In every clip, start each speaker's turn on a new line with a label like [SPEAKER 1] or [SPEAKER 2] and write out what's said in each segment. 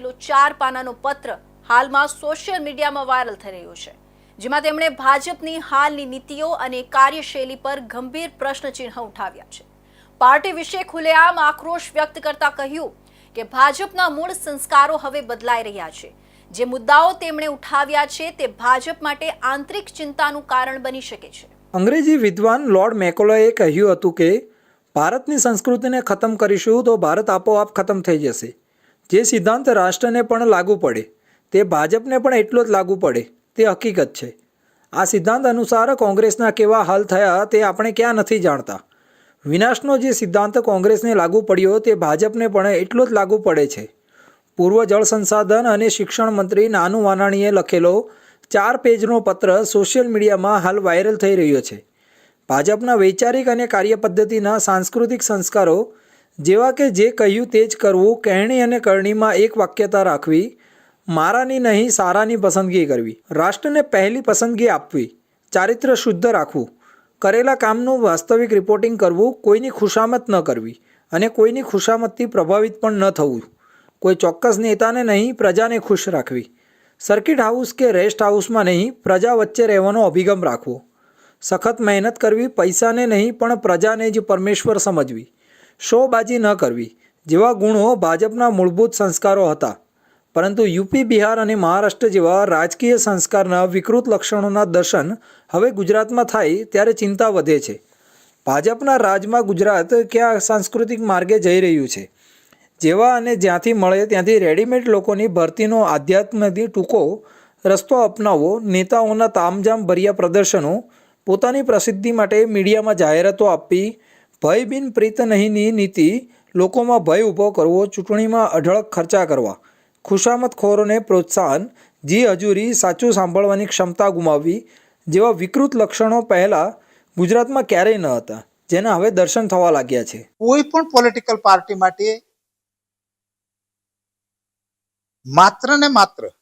[SPEAKER 1] લખેલો ચાર પાનાનો પત્ર હાલમાં સોશિયલ મીડિયામાં વાયરલ થઈ રહ્યો છે, જેમાં તેમણે ભાજપની હાલની નીતિઓ અને કાર્યશૈલી પર ગંભીર પ્રશ્નચિહ્ન ઉઠાવ્યા છે. પાર્ટી વિશે ખુલ્લેઆમ આક્રોશ વ્યક્ત કરતા કહ્યું કે ભાજપના મૂળ સંસ્કારો હવે બદલાઈ રહ્યા છે. જે મુદ્દાઓ તેમણે ઉઠાવ્યા છે તે ભાજપ માટે આંતરિક ચિંતાનું કારણ બની શકે છે.
[SPEAKER 2] અંગ્રેજી વિદ્વાન લોર્ડ મેકોલોએ કહ્યું હતું કે, ભારતની સંસ્કૃતિને ખતમ કરીશું તો ભારત આપોઆપ ખતમ થઈ જશે. જે સિદ્ધાંત રાષ્ટ્રને પણ લાગુ પડે, તે ભાજપને પણ એટલો જ લાગુ પડે, તે હકીકત છે. આ સિદ્ધાંત અનુસાર કોંગ્રેસના કેવા હાલ થયા તે આપણે ક્યાં નથી જાણતા. વિનાશનો જે સિદ્ધાંત કોંગ્રેસને લાગુ પડ્યો તે ભાજપને પણ એટલો જ લાગુ પડે છે. પૂર્વ જળ સંસાધન અને શિક્ષણ મંત્રી નાનુ વાનાણીએ લખેલો ચાર પેજનો પત્ર સોશિયલ મીડિયામાં હાલ વાયરલ થઈ રહ્યો છે. ભાજપના વૈચારિક અને કાર્યપદ્ધતિના સાંસ્કૃતિક સંસ્કારો જેવા કે જે કહ્યું તે જ કરવું, કહેણી અને કરણીમાં એક વાક્યતા રાખવી, મારાની નહીં, સારાની પસંદગી કરવી. રાષ્ટ્રને પહેલી પસંદગી આપવી, ચારિત્ર શુદ્ધ રાખવું, કરેલા કામનું વાસ્તવિક રિપોર્ટિંગ કરવું, કોઈની ખુશામત ન કરવી અને કોઈની ખુશામતથી પ્રભાવિત પણ ન થવું. કોઈ ચોક્કસ નેતાને નહીં, પ્રજાને ખુશ રાખવી. સર્કિટ હાઉસ કે રેસ્ટ હાઉસમાં નહીં, પ્રજા વચ્ચે રહેવાનો અભિગમ રાખવો. સખત મહેનત કરવી, પૈસાને નહીં, પણ પ્રજાને જ પરમેશ્વર સમજવી. શોબાજી ન કરવી, જેવા ગુણો ભાજપના મૂળભૂત સંસ્કારો હતા. પરંતુ યુપી, બિહાર અને મહારાષ્ટ્ર જેવા રાજકીય સંસ્કારના વિકૃત લક્ષણોના દર્શન હવે ગુજરાતમાં થાય ત્યારે ચિંતા વધે છે. ભાજપના રાજમાં ગુજરાત ક્યાં સાંસ્કૃતિક માર્ગે જઈ રહ્યું છે? જેવા અને જ્યાંથી મળે ત્યાંથી રેડીમેડ લોકોની ભરતીનો આધ્યાત્મથી ટૂંકો રસ્તો અપનાવવો નેતાઓના તામઝામ ભર્યા પ્રદર્શનો, પોતાની પ્રસિદ્ધિ માટે મીડિયામાં જાહેરાતો આપવી ભય બિન પ્રીત નહીંની નીતિ લોકોમાં ભય ઊભો કરવો, ચૂંટણીમાં અઢળક ખર્ચા કરવા. ખુશામતખોરોને પ્રોત્સાહન, જી હજુરી સાચું સાંભળવાની ક્ષમતા ગુમાવવી જેવા વિકૃત લક્ષણો પહેલાં ગુજરાતમાં ક્યારેય ન હતા, જેના હવે દર્શન થવા લાગ્યા છે.
[SPEAKER 3] કોઈ પણ પોલિટિકલ પાર્ટી માટે માત્ર ને માત્ર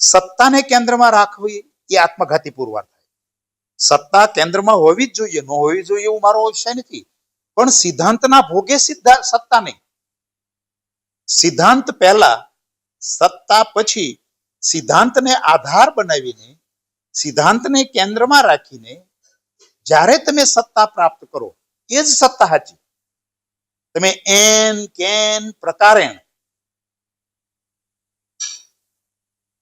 [SPEAKER 3] સત્તાને કેન્દ્રમાં રાખવી એ આત્મઘાતી પુરવાર સત્તા કેન્દ્રમાં હોવી જ જોઈએ, ન હોવી જોઈએ એવું મારો વિષય નથી. પણ સિદ્ધાંતના ભોગે સિદ્ધા સત્તા નહીં. સિદ્ધાંત પહેલા, સત્તા પછી સિદ્ધાંતને આધાર બનાવીને, સિદ્ધાંતને કેન્દ્રમાં રાખીને જ્યારે તમે સત્તા પ્રાપ્ત કરો, એ જ સત્તા સાચી. તમે એન, કેન પ્રકારેણ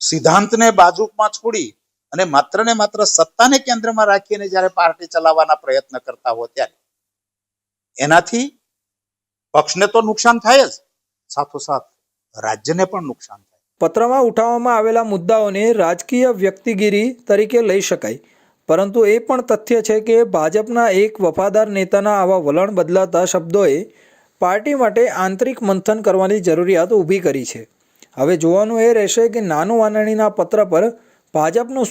[SPEAKER 3] સિદ્ધાંતને બાજુમાં છોડી અને માત્ર ને માત્ર સત્તાને કેન્દ્રમાં રાખીને જ્યારે પાર્ટી ચલાવવાના પ્રયત્ન કરતા હો ત્યારે. એનાથી પક્ષને તો નુકસાન થાય જ. સાથોસાથ રાજ્યને પણ નુકસાન થાય.
[SPEAKER 2] પત્રમાં ઉઠાવવામાં આવેલા મુદ્દાઓને રાજકીય વ્યક્તિગીરી તરીકે લઈ શકાય. પરંતુ એ પણ તથ્ય છે કે ભાજપના એક વફાદાર નેતાના આવા વલણ બદલાતા શબ્દોએ પાર્ટી માટે આંતરિક મંથન કરવાની જરૂરિયાત ઊભી કરી છે. હવે જોવાનું એ રહેશે કે નાનું વાનાણીના પત્ર પર ભાજપનું